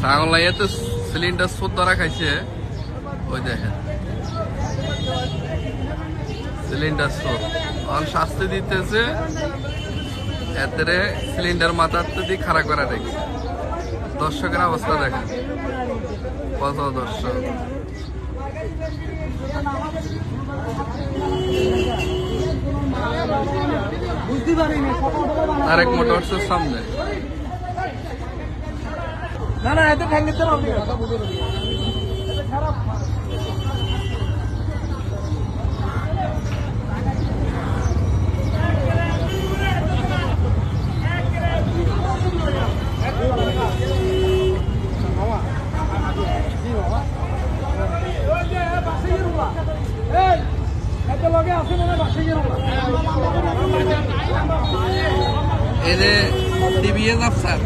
ছাগল লাইয়াতে সিলিন্ডার সুদ ধরা খাইছে। ওই দেখেন। সিলিন্ডার সুদ আর শাস্তি দিতেছে এতে সিলিন্ডার মাথার দিয়ে খাড়া করে রেখে দর্শকের অবস্থা দেখেন। কত দর্শক। আরেক মোটরসের সামনে। না না এত ঠ্যাং দিতে মানে গেল এই যে টিভিএস আফসার